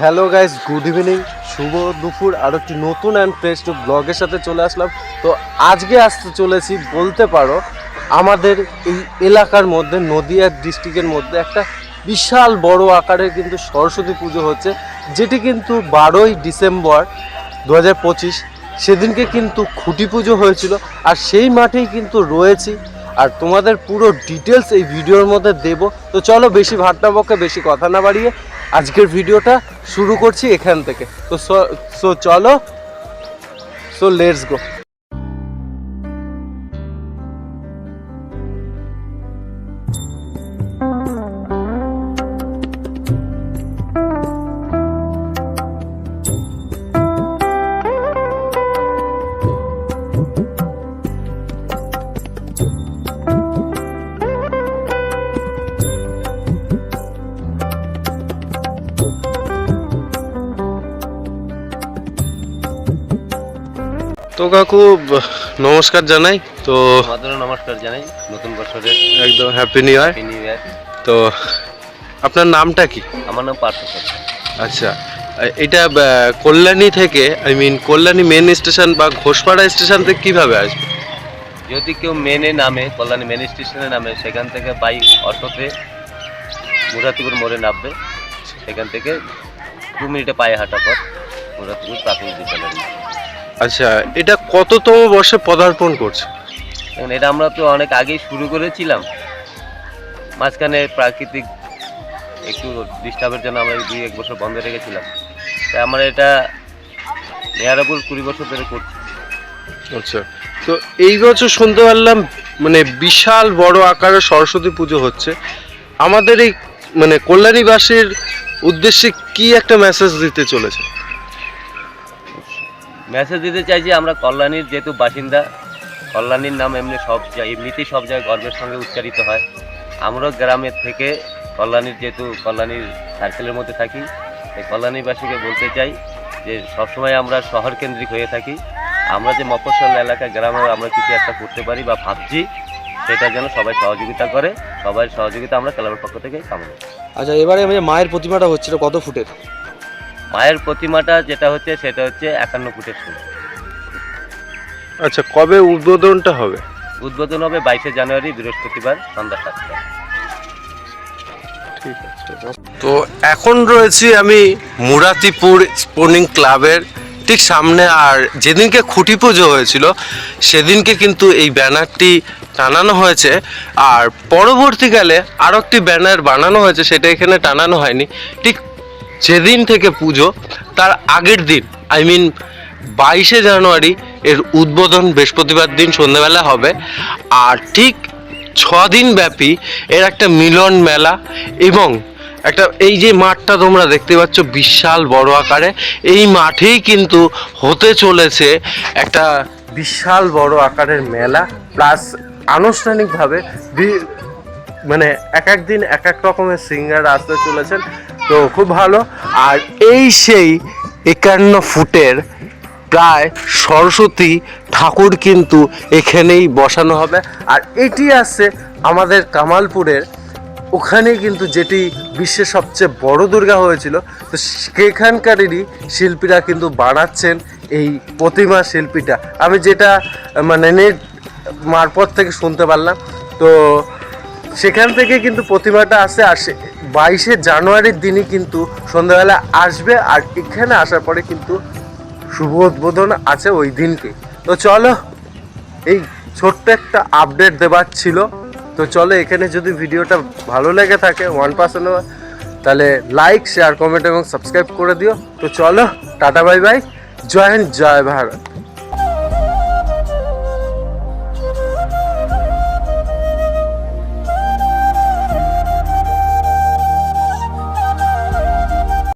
Hello guys, good evening, শুভ দুপুর, আর একটি নতুন অ্যান্ড ফ্রেশ টু ব্লগের সাথে চলে আসলাম। তো আজকে আসতে চলেছি, বলতে পারো, আমাদের এই এলাকার মধ্যে, নদিয়া ডিস্ট্রিক্টের মধ্যে একটা বিশাল বড় আকারের কিন্তু সরস্বতী পুজো হচ্ছে, যেটি কিন্তু বারোই ডিসেম্বর দু হাজার পঁচিশ, সেদিনকে কিন্তু খুঁটি পুজো হয়েছিল, আর সেই মাঠেই কিন্তু রয়েছি। আর তোমাদের পুরো ডিটেলস এই ভিডিওর মধ্যে দেব। তো চলো, বেশি ভাটনা পক্ষে বেশি কথা না বাড়িয়ে আজকের ভিডিওটা শুরু করছি এখান থেকে। তো সো চলো সো লেটস গো তো কাকু নমস্কার জানাই। তো নমস্কার জানাই নতুন বছরের একদম happy new year new year তো আপনার নামটা কি? আমার নাম পার্থ আচ্ছা এটা কল্যাণী থেকে I mean Kalyani main station বা ঘোষপাড়া স্টেশন থেকে কীভাবে আসবে? যদি কেউ মেনে নামে কল্যাণী মেন স্টেশনে নামে সেখান থেকে বাইক অটোতে মুরাতিপুর মোড়ে নামবে। সেখান থেকে দু মিনিটে পায়ে হাঁটা পর মুরাতিপুর প্রাথমিক বিদ্যালয় আচ্ছা এটা কত কততম বর্ষে পদার্পণ করছে এখন এটা আমরা তো অনেক আগেই শুরু করেছিলাম। মাঝখানে প্রাকৃতিক একটু ডিস্টার্বের জন্য আমরা দুই এক বছর বন্ধ রেখেছিলাম তাই আমরা এটা মেয়ারাপুর কুড়ি বছর ধরে করছি। আচ্ছা তো এই বছর শুনতে পারলাম মানে বিশাল বড় আকারে সরস্বতী পুজো হচ্ছে। আমাদের এই মানে কল্যাণীবাসীর উদ্দেশ্যে কি একটা মেসেজ দিতে চলেছে? মেসেজ দিতে চাই যে আমরা কল্যাণীর যেহেতু বাসিন্দা, কল্যাণীর নাম এমনি সব এমনিতেই সব জায়গায় গর্বের সঙ্গে উচ্চারিত হয়। আমরাও গ্রামের থেকে কল্যাণীর যেহেতু কল্যাণীর সার্কেলের মধ্যে থাকি এই কল্যাণীবাসীকে বলতে চাই যে সবসময় আমরা শহর কেন্দ্রিক হয়ে থাকি। আমরা যে মফস্বল এলাকা গ্রামে আমরা কিছু একটা করতে পারি বা ভাবছি, সেটা যেন সবাই সহযোগিতা করে। সবাই সহযোগিতা আমরা ক্লাবের পক্ষ থেকে কামনা আচ্ছা এবারে মায়ের প্রতিমাটা হচ্ছে কত ফুটের? মায়ের প্রতিমাটা যেটা হচ্ছে সেটা হচ্ছে একান্ন ফুটের শুরু আচ্ছা কবে উদ্বোধনটা হবে? উদ্বোধন হবে বাইশে জানুয়ারি বৃহস্পতিবার সন্ধ্যা আছে। তো এখন রয়েছি আমি মুরাতিপুর স্পোর্টিং ক্লাবের ঠিক সামনে আর যেদিনকে খুঁটি পুজো হয়েছিল সেদিনকে কিন্তু এই ব্যানারটি টানানো হয়েছে। আর পরবর্তীকালে আরও একটি ব্যানার বানানো হয়েছে সেটা এখানে টানানো হয়নি। ঠিক যেদিন থেকে পুজো, তার আগের দিন আই মিন বাইশে জানুয়ারি এর উদ্বোধন বৃহস্পতিবার দিন সন্ধ্যাবেলা হবে। আর ঠিক ছ দিন ব্যাপী এর একটা মিলন মেলা এবং একটা এই যে মাঠটা তোমরা দেখতে পাচ্ছ বিশাল বড় আকারে, এই মাঠেই কিন্তু হতে চলেছে একটা বিশাল বড় আকারের মেলা। প্লাস আনুষ্ঠানিকভাবে মানে এক এক দিন এক এক রকমের সিঙ্গার আসতে চলেছেন। তো খুব ভালো। আর এই সেই একান্ন ফুটের প্রায় সরস্বতী ঠাকুর কিন্তু এখানেই বসানো হবে। আর এটি আছে আমাদের কামালপুরের। ওখানে কিন্তু যেটি বিশ্বের সবচেয়ে বড় দুর্গা হয়েছিল, তো সেখানকারেরই শিল্পীরা কিন্তু বানাচ্ছেন এই প্রতিমা শিল্পীটা। আমি যেটা মানে নেট মারফত থেকে শুনতে পারলাম। তো সেখান থেকে কিন্তু প্রতিমাটা আসে, আর বাইশে জানুয়ারির দিনই কিন্তু সন্ধ্যাবেলা আসবে আর এখানে আসার পরে কিন্তু শুভ উদ্বোধন আছে ওই দিনকে। তো চলো, এই ছোট্ট একটা আপডেট দেবার ছিল। তো চলো, এখানে যদি ভিডিওটা ভালো লেগে থাকে ওয়ান পার্সেন্ট তাহলে লাইক শেয়ার কমেন্ট এবং সাবস্ক্রাইব করে দিও। তো চলো, টাটা বাই বাই জয় হিন্দ, জয় ভারত।